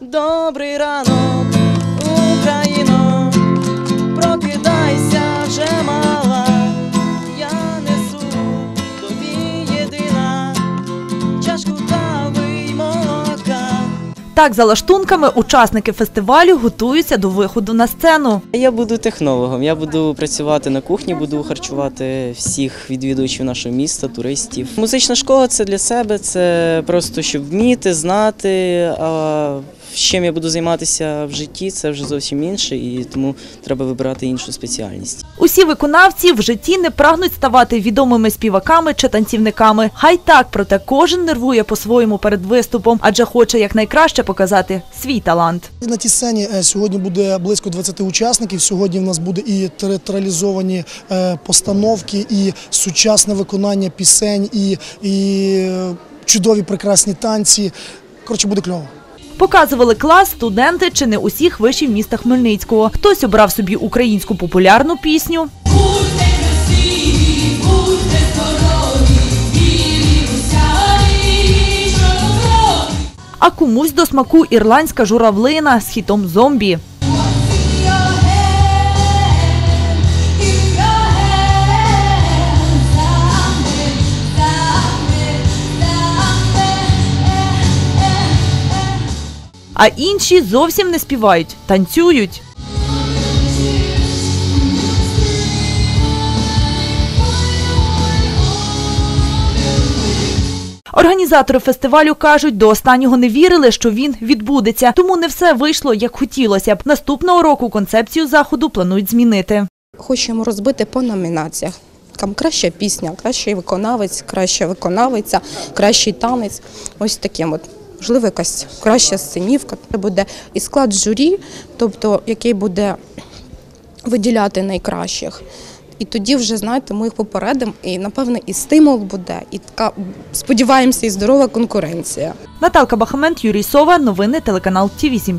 Добрий ранок, Так, за лаштунками, учасники фестивалю готуються до виходу на сцену. Я буду технологом, я буду працювати на кухні, буду харчувати всіх відвідувачів нашого міста, туристів. Музична школа це для себе, це просто щоб вміти, знати. А чим я буду займатися в житті, це вже зовсім інше, і тому треба вибирати іншу спеціальність. Усі виконавці в житті не прагнуть ставати відомими співаками чи танцівниками. Хай так, проте кожен нервує по-своєму перед виступом, адже хоче якнайкраще показати свій талант. На тій сцені е, сьогодні буде близько 20 учасників. Сьогодні в нас буде і театралізовані е, постановки, і сучасне виконання пісень, і, і е, чудові прекрасні танці. Коротше, буде кльово. Показували клас студенти чи не усіх вишів міста Хмельницького. Хтось обрав собі українську популярну пісню. Будьте красиві, будьте здорові, вірі. А комусь до смаку ірландська журавлина з хітом зомбі. А інші зовсім не співають, танцюють. Організатори фестивалю кажуть, до останнього не вірили, що він відбудеться, тому не все вийшло як хотілося б. Наступного року концепцію заходу планують змінити. Хочемо розбити по номінаціях. Там краща пісня, кращий виконавець, краща виконавиця, кращий танець. Ось таким от. Можливо, якась краща сценівка. Це буде і склад журі, тобто який буде виділяти найкращих. І тоді вже знаєте, ми їх попередимо, і напевне і стимул буде, і така сподіваємося, і здорова конкуренція. Наталка Бахамент, Юрій Сова. Новини телеканал Ті 8